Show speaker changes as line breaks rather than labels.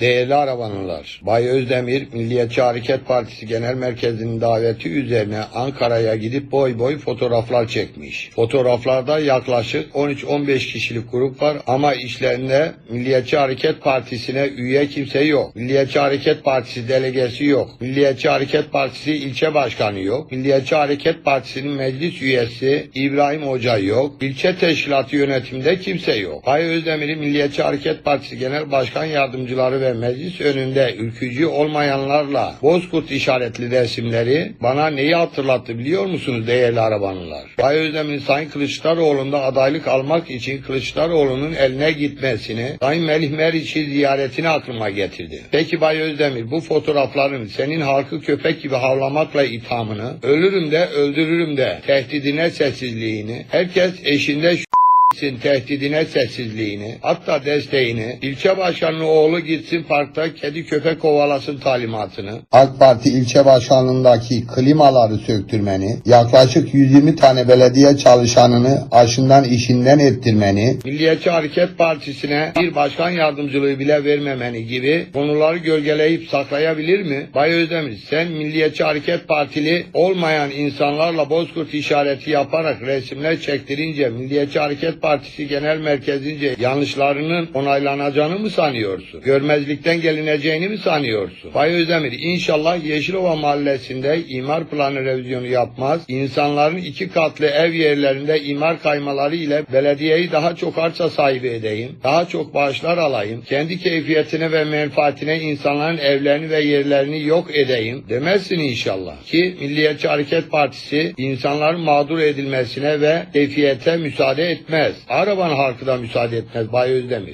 Değerli arabanlılar, Bay Özdemir, Milliyetçi Hareket Partisi Genel Merkezi'nin daveti üzerine Ankara'ya gidip boy boy fotoğraflar çekmiş. Fotoğraflarda yaklaşık 13-15 kişilik grup var ama işlerinde Milliyetçi Hareket Partisi'ne üye kimse yok. Milliyetçi Hareket Partisi delegesi yok. Milliyetçi Hareket Partisi ilçe başkanı yok. Milliyetçi Hareket Partisi'nin meclis üyesi İbrahim Hoca yok. İlçe teşkilatı yönetiminde kimse yok. Bay Özdemir'in Milliyetçi Hareket Partisi Genel Başkan Yardımcıları ve meclis önünde ülkücü olmayanlarla Bozkurt işaretli resimleri bana neyi hatırlattı biliyor musunuz değerli arabanlılar? Bay Özdemir'in Sayın Kılıçdaroğlu'nda adaylık almak için Kılıçdaroğlu'nun eline gitmesini, Sayın Melih Meriç'i ziyaretini aklıma getirdi. Peki Bay Özdemir bu fotoğrafların senin halkı köpek gibi havlamakla ithamını, ölürüm de öldürürüm de tehdidine sessizliğini, herkes eşinde şu gitsin tehdidine sessizliğini, hatta desteğini, ilçe başkanının oğlu gitsin parkta kedi köpek kovalasın talimatını, AK Parti ilçe başkanlığındaki klimaları söktürmeni, yaklaşık 120 tane belediye çalışanını aşından işinden ettirmeni, Milliyetçi Hareket Partisi'ne bir başkan yardımcılığı bile vermemeni gibi konuları gölgeleyip saklayabilir mi? Bay Özdemir sen Milliyetçi Hareket Partili olmayan insanlarla bozkurt işareti yaparak resimler çektirince Milliyetçi Hareket Partisi Genel Merkezi'nce yanlışlarının onaylanacağını mı sanıyorsun? Görmezlikten gelineceğini mi sanıyorsun? Bay Özdemir inşallah Yeşilova Mahallesi'nde imar planı revizyonu yapmaz. İnsanların iki katlı ev yerlerinde imar kaymaları ile belediyeyi daha çok arsa sahibi edeyim. Daha çok bağışlar alayım. Kendi keyfiyetine ve menfaatine insanların evlerini ve yerlerini yok edeyim demezsin inşallah. Ki Milliyetçi Hareket Partisi insanların mağdur edilmesine ve keyfiyete müsaade etmez. Araban halkı da müsaade etmez Bay Özdemir.